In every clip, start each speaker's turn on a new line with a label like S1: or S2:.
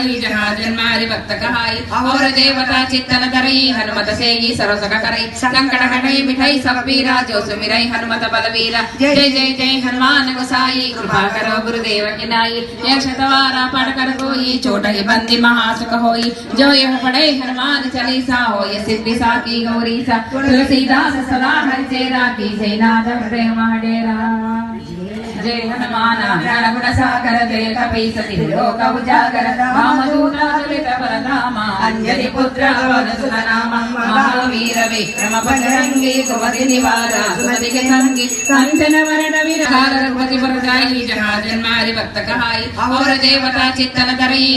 S1: ही जहाँ जन्मारि भक्त कहाई और देवता चिंतन करी हनुमत से ही। सरोस करी संकट हटई मिठाई सब पीरा जो सुमिरई हनुमत बलवीरा जय जय जय हनुमान गोसाई। कृपा करो गुरुदेव की नाई ये शतवारा पढ़ कर कोई चोट ही बंदी महासुख होई। जो ये पढ़े हनुमान चालीसा। हो ये सिद्धि सा की गौरी सा तुलसीदास सदा हर चेरा की जय नाथ प्रेम डेरा జయహనుమానగుణ సాగర జయ కపీసతి లోక ఉజాగర రామదూతామా అంజలి పుత్ర మహావీర విక్రమ పదరంగి సుమతి నివార కంచన వరణ విరాగ రఘుపతి नीचः जन्मादिभक्तकहायि पौरदेवता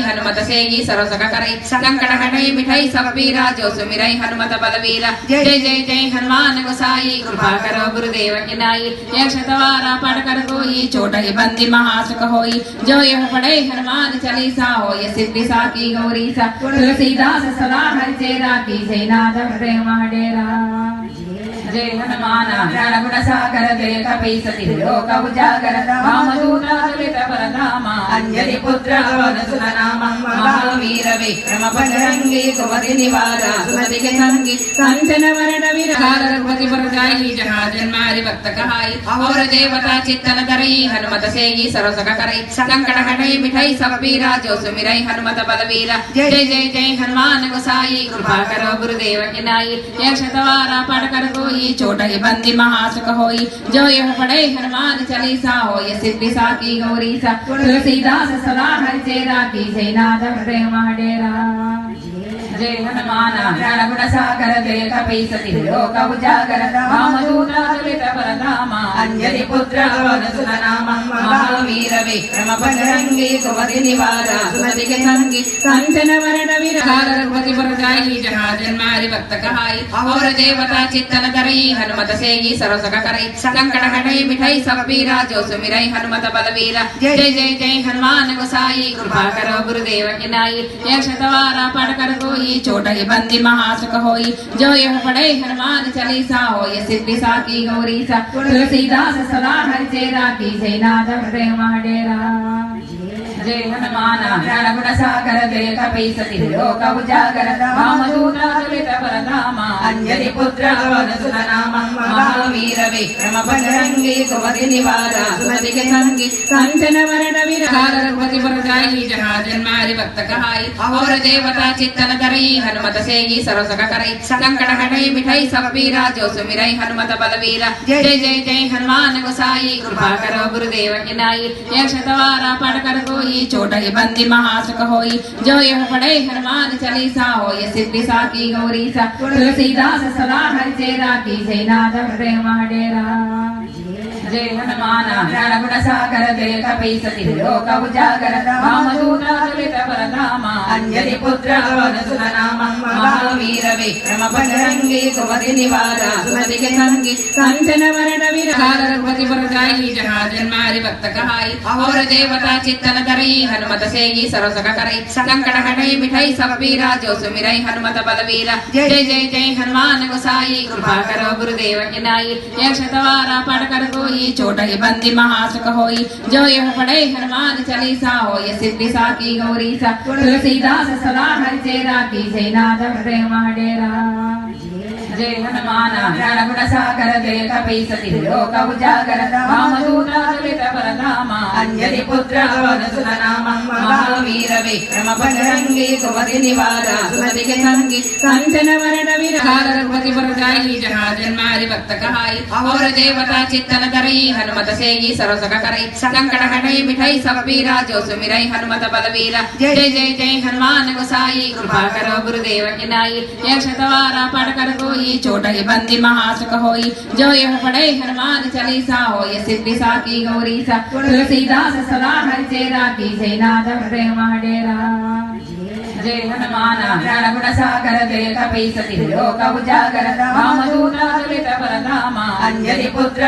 S1: हनुमत सेयि सरसककरै सङ्कटहटै मिठै सपवीरा जोसुमिरै हनुमत बलवीर जय जय जय हनुमान गुसाई, कृपाकरो गुरुदेव किनाई। यह शतवारा पढ़कर कोई छोटहि बंदी महासुख होई। जो हो ये सिद्धि జయ హనుమాన రణగుణ సాగర జయ కపీసతి లోక ఉజాగర రామదూతానులిత పరనామ అంజలి పుత్ర వనసున నామ మహావీర విక్రమ బజరంగి సుమతి నివార సుమతికి సంగి కంచన వరణ విరార రఘుపతి వరదాయి జహా జన్మాది హనుమత సేయి జయ జయ జయ హనుమాన్ గురుదేవ కినాయి యక్ష తవారా పడకరకోయి होई छोटा के बंदी महासुख होई। जो यह पढ़े हनुमान चालीसा, हो ये सिद्धि सिद्धिसा की गौरीसा। तुलसीदास सदा हर चेरा की जय नाथ प्रेम हडेरा। రుద్రే హనుమానాగుణసాగరతే కపీసతి లోకముజాగరత వామదూతాదులిత పరధామ అంజలి
S2: పుత్ర
S1: వనసుత నామ మహావీర విక్రమ పదరంగి సుమతి నివార సుమతికి సంగి కంచన వరణ విరార రఘుపతి వరదాయి జహా జన్మారి భక్తకహాయి ఔర దేవతా చిత్తన కరై హనుమత సేయి సరసక సంకట హటై మిఠై సబ్బీరా జోసుమిరై హనుమత బలవీర జయ జయ జయ హనుమాన్ గుసాయి కృపాకరో గురుదేవ కినాయి ఏ శతవార పడకరగోయి होई छोटहि बंदी महासुख होई। जो यह पढ़े हनुमान चालीसा, हो ये सिद्धि सिद्धिसा की गौरीसा। तुलसीदास सदा हरि चेरा की जय नाथ प्रेम डेरा జీవనమానాగుణ సాగర దేత పైసతి లోక ఉజాగరత వామదూతాదులిత పరధామ అంజలి పుత్ర వనసుత నామం మహావీర విక్రమ బజరంగి సుమతి నివార సుమతి సంగి కంచన వరణ విరహార రఘుపతి వరదాయి జహాజన్మారి భక్తకహాయి ఔర దేవతా చిత్తన తరై హనుమత సేయి సరసక కరై సంకట కటై మిఠై సప్పీరా జోసుమిరై హనుమత బలవీర జయ జయ జయ హనుమాన్ సాయి కృపాకరో గురుదేవ కినాయి యక్షతవార పడకరగోయి होई, छोटे बंदी महासुख होई। जो यह पढ़े हनुमान चालीसा हो ये सिद्धिसा की गौरीसा। तुलसीदास सदा हर चेरा, की जय नाथ प्रेम डेरा। జయహనుమాన జయ హనుమత సేయి సరసక జయ జయ గుసాయి కృపాకర గురుదేవ కినాయి యక్షతవార పడకర बलवीरा जय जय जय हनुमान गोसाई कृपा करो गुरुदेव की नाई यह शतवारा पढ़ कर कोई चोट ही बंदी महासुख होई जो यह पढ़े हनुमान चालीसा हो ये सिद्धि सा की गौरी सा तुलसीदास सदा हरि चेरा की जय नाथ प्रेम डेरा जय हनुमान सागर पुत्र भक्त कहाई। और देवता चित्तन धरई हनुमत सेगी सरसक करई संकट हटई मिठई सब पीरा जो सुमिरई हनुमत बलवीरा जय जय जय हनुमान गोसाई कृपा करो गुरुदेव की नाई यह शतवारा पढ़ कर कोई चोट ही बंदी महासुख होई जो यह पढ़े हनुमान चालीसा हो ये सिद्धि सा की गौरी सा तुलसीदास सदा हरि चेरा की जय नाथ प्रेम डेरा అంజలి పుత్ర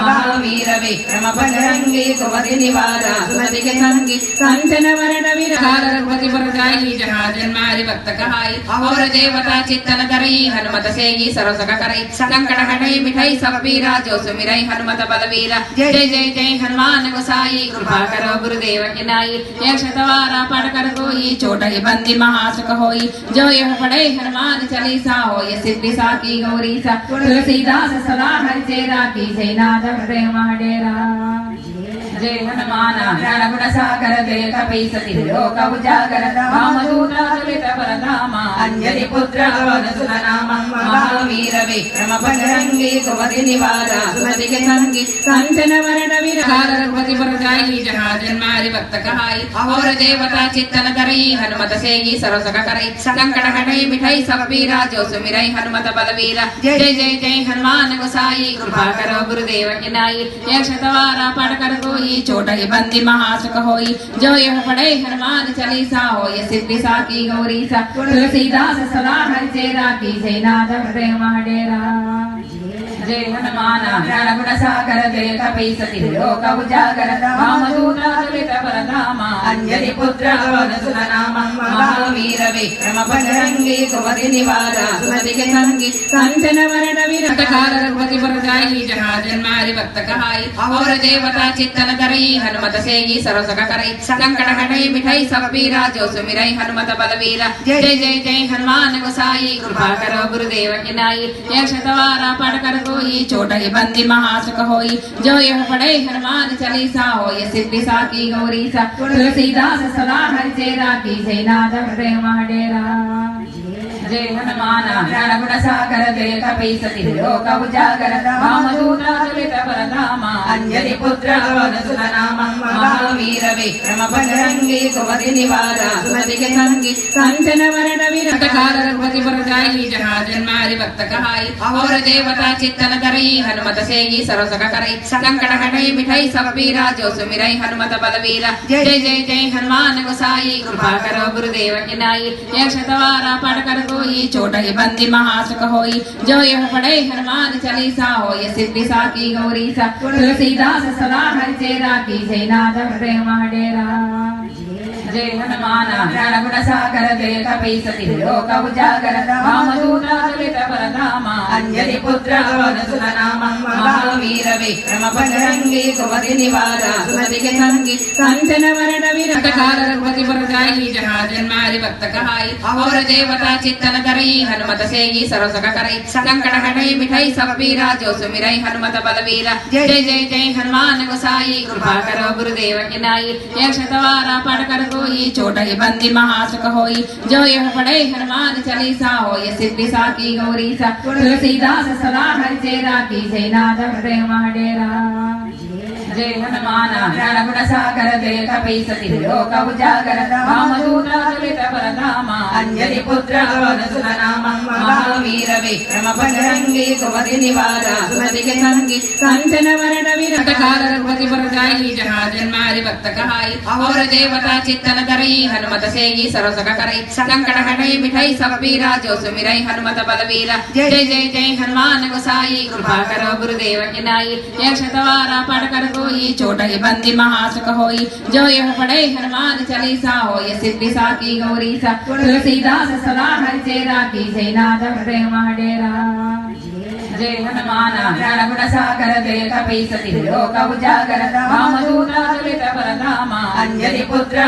S1: మహావీర విక్రమ పదరంగి సుమతి నివార సుమతి సంగి కంచన వరణ విరాల రఘుపతి వరదాయి జహాజన్మారి భక్తకహాయి ఔర దేవతా చిత్తన తరయి హనుమత సేయి సరసక కరై సంకట హటై మిఠై సవ్వీర జోసుమిరై హనుమత బలవీర జయ జయ జయ హనుమాన్ గుసాయి కృపాకర గురుదేవ కినాయి. ఏ శతవార పడకర కోయి होई, चोटई बंदी महासुख होई। जो ये पढ़े हनुमान चालीसा, हो ये सिद्धिसा की गौरीसा। तुलसीदास सदा हर चेरा, की जय नाथ प्रेम डेरा దే హనుమాన రణగుణ సాగర దే కపీసతి లోక ఉజాగర రామదూతాదులిత పరధామ అంజలి పుత్ర వనసున నామ మహావీర విక్రమ పదరంగి సుమతి నివార సుమతికి సంగి కంచన వరణ విరాల రఘుపతి వరదాయి జహా జన్మారి వర్తకాయి ఔర చిత్తన కరై హనుమత సేయి సరసక సంకట హటై మిఠై సప్పీరా జోసుమిరై హనుమత బలవీర జయ జయ జయ హనుమాన్ గుసాయి కృపాకరో గురుదేవ కినాయి ఏ శతవార పడకరగోయి होई छोटई बंदी महासुख होई। जो यह पड़े हनुमान चालीसा हो ये सिद्धि सिद्धिसा की गौरीसा। तुलसीदास सदा हरि चेरा, की जय नाथ प्रेम हडेरा అంజలి పుత్ర మహావీర విక్రమ పదరంగి సుమతి నివార సుమతి సంగి కంచన వరణ విరటకార రఘుపతి వరదాయి జహాజన్మాది భక్తకహాయి ఔర దేవతా చిత్తన కరయి హనుమత సేయి సరసక కరయి సంకట హటై మిఠై సప్పీరా జోసుమిరై హనుమత బలవీర జయ జయ జయ హనుమాన్ గుసాయి కృపాకరో గురుదేవ కినాయి యక్షతవార పడకరకు सोई छोटी बंदी महासुख होई। जो यह पढ़े हनुमान चालीसा, हो ये सिद्धिसा की गौरीसा। तुलसीदास सदा हर चेरा, की जय नाथ हृदय महडेरा। దే హనుమాన జ్ఞానగుణ సాగర దే కపీసతి లోక ఉజాగరత వామదూతాదులిత పరధామ అంజలి పుత్ర వనసుత నామ మహావీర విక్రమ పదరంగి సుమతి నివార సుమతికి సంగి కంచన వరణ విరతకాల రఘుపతి వరదాయి జహా జన్మారి భక్తకహాయి ఔర దేవతా చిత్తన జయ జయ జయ గురుదేవ యక్షతవార పడకరకు होई, छोटे बंदी महासुख होई। जो यह पढ़े हनुमान चालीसा हो ये सिद्धि सा की गौरी सा तुलसीदास सदा हर जेरा की जय नाथ प्रेम डेरा జయ హనుమాన రణగుణ సాగర జయ కపీసతి లోక ఉజాగర రామదూతాతులిత పరనామ అంజలి పుత్ర వనసుత నామం మహావీర విక్రమ పదరంగి సుమతి నివార సుమతికి సంగి కంచన వరణ విరటకార రఘుపతి వరదాయి జహా చిత్తన కరై హనుమత సేయి సరసక సంకట హటై మిఠై సప్పీరా జోసుమిరై హనుమత బలవీర జయ జయ జయ హనుమాన్ గుసాయి కృపాకరో గురుదేవ కినాయి ఏ పడకరకు होई छोटहि बंदी महासुख होई। जो यह पढ़े हनुमान चालीसा, हो ये सिद्धि सिद्धिसा की गौरीसा। तुलसीदास सदा हरि चेरा, की जय नाथ प्रेम डेरा జయమానాగుణ సాగర జయ కపై సతి లోక ఉజాగరత రామదూతానులిత పరధామ అంజలి పుత్ర వనసుత నామం మహావీర విక్రమ బజరంగి సుమతి నివార సుమతి సంగి కంచన వరణ విరటకార రఘుపతి వరదాయి జహాజన్మారి వర్తకాయి ఔర దేవతా చిత్తన హనుమత బలవీర జయ జయ జయ హనుమాన గుసాయి కృపాకర గురుదేవ కినాయి పడకరకు होई छोटई बंदी महासुख होई। जो यह पढ़े हनुमान चालीसा, हो ये सिद्धिसा की गौरीसा। तुलसीदास सदा हरि चेरा, की जय नाथ प्रेम डेरा। అంజలి పుత్ర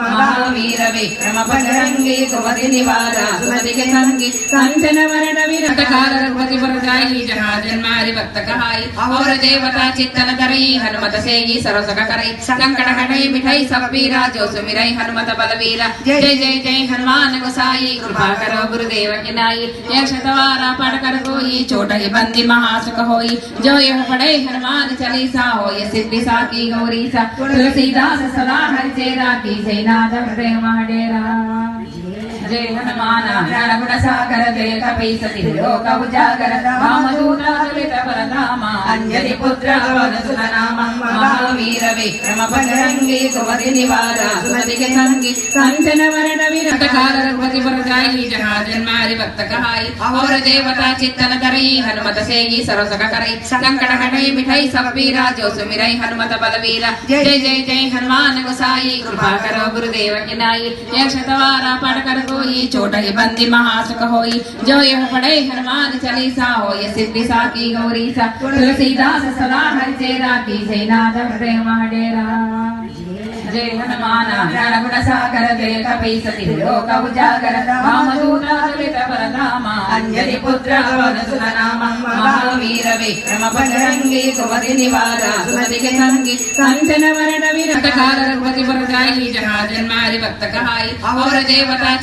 S1: మహావీర విక్రమ పదరంగి సుమతి నివార సుమతికి సంగి కంచన వరణ విరటకార రఘుపతి వరదాయి జహాజన్మారి భక్తకహాయి ఔర దేవతా చిత్తన తరై హనుమత సేయి సరసక కరై సంకట హటై మిఠై సప్పీరా జోసుమిరై హనుమత బలవీర జయ జయ జయ హనుమాన్ గుసాయి. కృపాకరో గురుదేవ కినాయి ఏ శతవార పడకరకు गोसाई कृपा करो गुरुदेव की नाई एक शतवारा पढ़ कर कोई चोटई बंदी महासुख होई जो यह पढ़े हनुमान चालीसा हो ये सिद्धि साकी गौरी सा तुलसीदास सदा हर चेरा की जय नाथ प्रेम डेरा జయ హనుమాన రణగుణ సాగర జయ కపీసతి లోక ఉజాగరత వామదూతాదులిత పరధామ అంజలి పుత్ర వనసుత నామ మహావీర విక్రమ పదరంగి సుమతి నివార సుమతికి సంగి కంచన వరణ విరటకార రఘుపతి వరదాయి జహాజన్మారి భక్తకహాయి ఔర దేవతా చిత్తన కరై హనుమత సేయి సరసక సంకట హటై మిఠై సవీరా జోసుమిరై హనుమత బలవీర జయ జయ జయ హనుమాన్ గుసాయి కృపాకరో గురుదేవ కినాయి పడకరకు गोसाई कृपा करो गुरुदेव की नाई यह शतवारा पढ़ कर कोई छोट ही बंदी महासुख होई जो यह पढ़े हनुमान चालीसा हो ये सिद्धि सा की गौरी सा तुलसीदास सदा हरि चेरा की सेनाथ प्रेम डेरा శ్రీ హనుమాన రణగుణ సాగర జయ కపీసతి లోక ఉజాగర రామదూతాతులిత పరనామ అంజలి పుత్ర వనసున నామ మహావీర విక్రమ బజరంగి సుమతి నివార సుమతికి సంగి కంచన వరణ విరటకార రఘుపతి వరదాయి జహాజన్మారి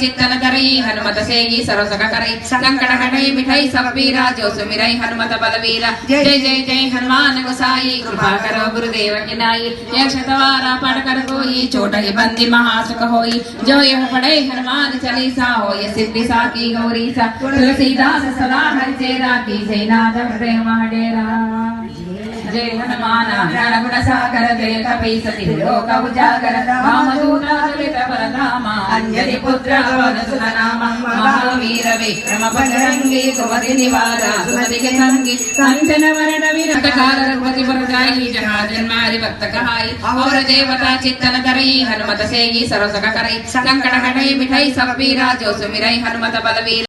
S1: చిత్తన కరయి హనుమత సేయి సరసక కరయి సంకట హటై మిఠై సవీరా జోసుమిరై హనుమత బలవీర. జయ జయ జయ హనుమాన్ గురుదేవ కినాయి. యక్షతవార పడకరకు होई चोट के बंदी महासुख होई। जो यह पड़े हनुमान चालीसा, हो ये सिद्धि सिद्धिसा की गौरीसा। तुलसीदास सदा हरि चेरा की जय नाथ प्रेम डेरा। జయహనుమాన గణగుణ సాగర జయ కపీసతి లోక ఉజాగర పరధామ అంజలి పుత్ర మహావీర విక్రమ పదరంగి సుమతి నివార సుమతి కంచన వరణ రఘుపతి వరదాయి జహా జన్మాది చిత్తన కరై హనుమత సేయి సరసక కరై సంకట హటై మిఠై సవీరా హనుమత బలవీర